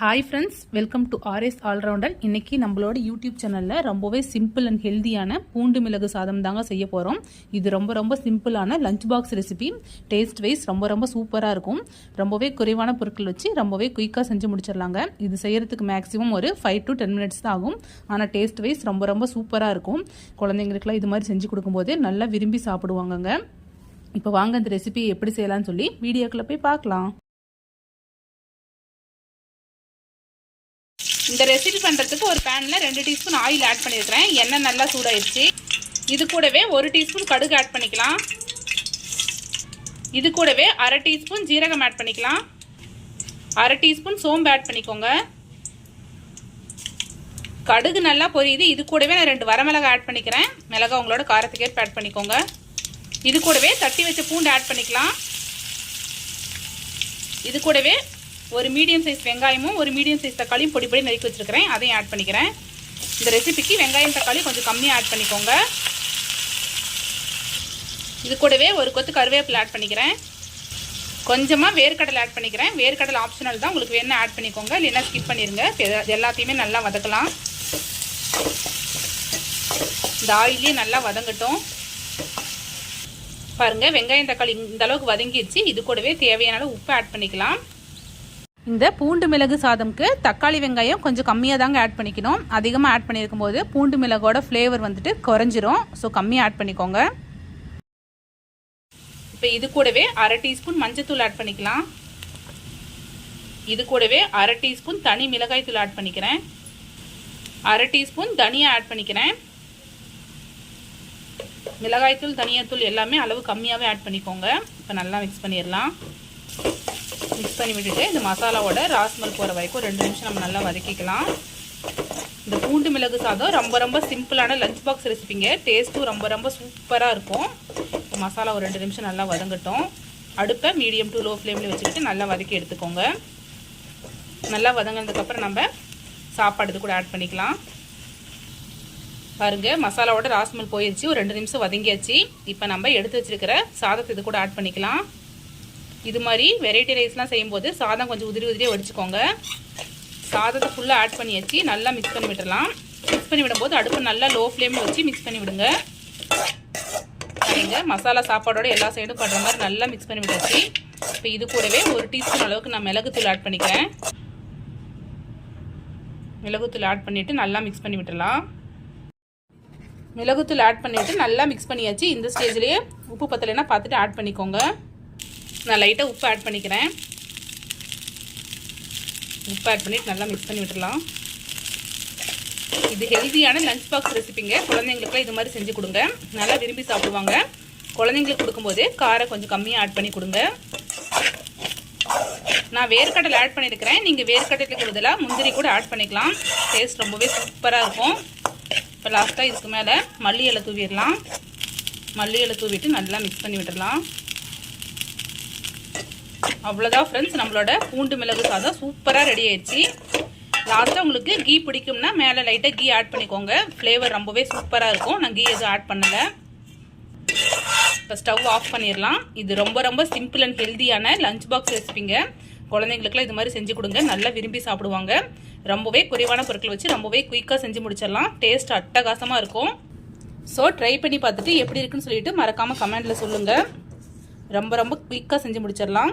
Hi friends welcome to RS allrounder இன்னைக்கு நம்மளோட YouTube சேனலில் ரொம்பவே சிம்பிள் அண்ட் ஹெல்தியான பூண்டு மிளகு சாதம் தாங்க செய்ய போகிறோம் இது ரொம்ப ரொம்ப சிம்பிளான lunch box recipe taste wise ரொம்ப ரொம்ப சூப்பராக இருக்கும். ரொம்பவே குறைவான பொருட்கள் வச்சு ரொம்பவே குயிக்காக செஞ்சு முடிச்சிடலாங்க. இது செய்கிறதுக்கு மேக்ஸிமம் ஒரு ஃபைவ் டு டென் மினிட்ஸ் தான் ஆகும். ஆனால் டேஸ்ட் வைஸ் ரொம்ப ரொம்ப சூப்பராக இருக்கும். குழந்தைங்களுக்குலாம் இது மாதிரி செஞ்சு கொடுக்கும்போது நல்லா விரும்பி சாப்பிடுவாங்கங்க. இப்போ வாங்க இந்த ரெசிபி எப்படி செய்யலாம்னு சொல்லி வீடியோக்குள்ளே போய் பார்க்கலாம். இந்த ரெசிபி பண்ணுறதுக்கு ஒரு பேனில் ரெண்டு டீஸ்பூன் ஆயில் ஆட் பண்ணியிருக்கிறேன் எண்ணெய் நல்லா சூடாயிருச்சு. இது கூடவே ஒரு டீஸ்பூன் கடுகு ஆட் பண்ணிக்கலாம். இது கூடவே அரை டீஸ்பூன் ஜீரகம் ஆட் பண்ணிக்கலாம். அரை டீஸ்பூன் சோம்பு ஆட் பண்ணிக்கோங்க. கடுகு நல்லா பொரியுது. இது கூடவே நான் ரெண்டு வரமிளகா ஆட் பண்ணிக்கிறேன். மிளகா உங்களோட காரத்துக்கேற்ப ஆட் பண்ணிக்கோங்க. இது கூடவே தட்டி வச்ச பூண்டு ஆட் பண்ணிக்கலாம். இது கூடவே ஒரு மீடியம் சைஸ் வெங்காயமும் ஒரு மீடியம் சைஸ் தக்காளியும் பொடி பொடி நறுக்கி வச்சுருக்கிறேன். அதையும் ஆட் பண்ணிக்கிறேன். இந்த ரெசிபிக்கு வெங்காயம் தக்காளி கொஞ்சம் கம்மியாக ஆட் பண்ணிக்கோங்க. இது கூடவே ஒரு கொத்து கருவேப்பிலை ஆட் பண்ணிக்கிறேன். கொஞ்சமாக வேர்க்கடலை ஆட் பண்ணிக்கிறேன். வேர்க்கடலை ஆப்ஷனல் தான். உங்களுக்கு வேணால் ஆட் பண்ணிக்கோங்க. இல்லைன்னா ஸ்கிப் பண்ணிடுங்க எல்லாத்தையுமே நல்லா வதக்கலாம். இந்த ஆயிலே நல்லா வதங்கட்டும். பாருங்கள் வெங்காயம் தக்காளி இந்த அளவுக்கு வதங்கிடுச்சு. இது கூடவே தேவையான உப்பு ஆட் பண்ணிக்கலாம். இந்த பூண்டு மிளகு சாதம்க்கு தக்காளி வெங்காயம் கொஞ்சம் கம்மியாக தாங்க ஆட் பண்ணிக்கணும். அதிகமாக ஆட் பண்ணியிருக்கும் போது பூண்டு மிளகோட ஃப்ளேவர் வந்துட்டு குறைஞ்சிரும். ஸோ கம்மியாக ஆட் பண்ணிக்கோங்க. இப்போ இது கூடவே அரை டீஸ்பூன் மஞ்சத்தூள் ஆட் பண்ணிக்கலாம். இது கூடவே அரை டீஸ்பூன் தனி மிளகாய் தூள் ஆட் பண்ணிக்கிறேன். அரை டீஸ்பூன் தனியா ஆட் பண்ணிக்கிறேன். மிளகாய்த்தூள் தனியாத்தூள் எல்லாமே அளவு கம்மியாகவே ஆட் பண்ணிக்கோங்க. இப்போ நல்லா மிக்ஸ் பண்ணிடலாம். பண்ணி விட்டுட்டு இந்த மசாலாவோட ராஸ்மல் போகிற வரைக்கும் ரெண்டு நிமிஷம் நம்ம நல்லா வதக்கிக்கலாம். இந்த பூண்டு மிளகு சாதம் ரொம்ப ரொம்ப சிம்பிளான லஞ்ச் பாக்ஸ் ரெசிபிங்க டேஸ்ட்டும் ரொம்ப ரொம்ப சூப்பராக இருக்கும். மசாலா ஒரு ரெண்டு நிமிஷம் நல்லா வதங்கட்டும். அடுப்பை மீடியம் டு லோ ஃப்ளேமில் வச்சுக்கிட்டு நல்லா வதக்கி எடுத்துக்கோங்க. நல்லா வதங்கினதுக்கப்புறம் நம்ம சாப்பாடு இது கூட ஆட் பண்ணிக்கலாம். பாருங்க மசாலாவோட ராஸ்மல் போயிடுச்சு ஒரு ரெண்டு நிமிஷம் வதங்கியாச்சு. இப்போ நம்ம எடுத்து வச்சிருக்கிற சாதத்தை இது கூட ஆட் பண்ணிக்கலாம். இது மாதிரி வெரைட்டி ரைஸ்லாம் செய்யும்போது சாதம் கொஞ்சம் உதிரி உதிரியாக வடிச்சுக்கோங்க. சாதத்தை ஃபுல்லாக ஆட் பண்ணி வச்சு நல்லா மிக்ஸ் பண்ணி விட்டுடலாம் மிக்ஸ் பண்ணி விடும்போது அடுப்பு நல்லா லோ ஃப்ளேமில் வச்சு மிக்ஸ் பண்ணி விடுங்க. சரிங்க மசாலா சாப்பாடோட எல்லா சைடும் படுற மாதிரி நல்லா மிக்ஸ் பண்ணி விட்டாச்சு. இப்போ இது கூடவே ஒரு டீஸ்பூன் அளவுக்கு நான் மிளகுத்தூள் ஆட் பண்ணிக்கிறேன். மிளகுத்தூள் ஆட் பண்ணிவிட்டு நல்லா மிக்ஸ் பண்ணி விட்டுடலாம் மிளகுத்தூள் ஆட் பண்ணிவிட்டு நல்லா மிக்ஸ் பண்ணியாச்சு. இந்த ஸ்டேஜ்லேயே உப்பு பத்தலைன்னா பார்த்துட்டு ஆட் பண்ணிக்கோங்க. நான் லைட்டாக உப்பு ஆட் பண்ணிக்கிறேன். உப்பு ஆட் பண்ணிவிட்டு நல்லா மிக்ஸ் பண்ணி விட்டுடலாம். இது ஹெல்த்தியான லஞ்ச் பாக்ஸ் ரெசிபிங்க குழந்தைங்களுக்குலாம் இது மாதிரி செஞ்சு கொடுங்க. நல்லா விரும்பி சாப்பிடுவாங்க. குழந்தைங்களுக்கு கொடுக்கும்போது காரை கொஞ்சம் கம்மியாக ஆட் பண்ணி கொடுங்க. நான் வேர்க்கடலை ஆட் பண்ணியிருக்கிறேன் நீங்கள் வேர்க்கடலைக்கு பதிலாக முந்திரி கூட ஆட் பண்ணிக்கலாம். டேஸ்ட் ரொம்பவே சூப்பராக இருக்கும். இப்போ லாஸ்ட்டாக இதுக்கு மேலே மல்லி இலை தூவிடலாம். மல்லி இலை தூவிட்டு நல்லா மிக்ஸ் பண்ணி விட்டுடலாம். அவ்வளோதான் ஃப்ரெண்ட்ஸ் நம்மளோட பூண்டு மிளகு சாதம் சூப்பராக ரெடி ஆயிடுச்சு. லாஸ்ட்டாக உங்களுக்கு கீ பிடிக்கும்னா மேலே லைட்டாக கீ ஆட் பண்ணிக்கோங்க. ஃப்ளேவர் ரொம்பவே சூப்பராக இருக்கும். நான் கீ எதுவும் ஆட் பண்ணலை. இப்போ ஸ்டவ் ஆஃப் பண்ணிடலாம். இது ரொம்ப ரொம்ப சிம்பிள் அண்ட் ஹெல்த்தியான லஞ்ச் பாக்ஸ் ரெசிபிங்க குழந்தைங்களுக்குலாம் இது மாதிரி செஞ்சு கொடுங்க. நல்லா விரும்பி சாப்பிடுவாங்க. ரொம்பவே குறைவான பொருட்கள் வச்சு ரொம்பவே குயிக்காக செஞ்சு முடிச்சிடலாம். டேஸ்ட் அட்டகாசமாக இருக்கும். ஸோ ட்ரை பண்ணி பார்த்துட்டு எப்படி இருக்குன்னு சொல்லிட்டு மறக்காமல் கமெண்டில் சொல்லுங்கள் ரொம்ப ரொம்ப குயிக்காக செஞ்சு முடிச்சிடலாம்.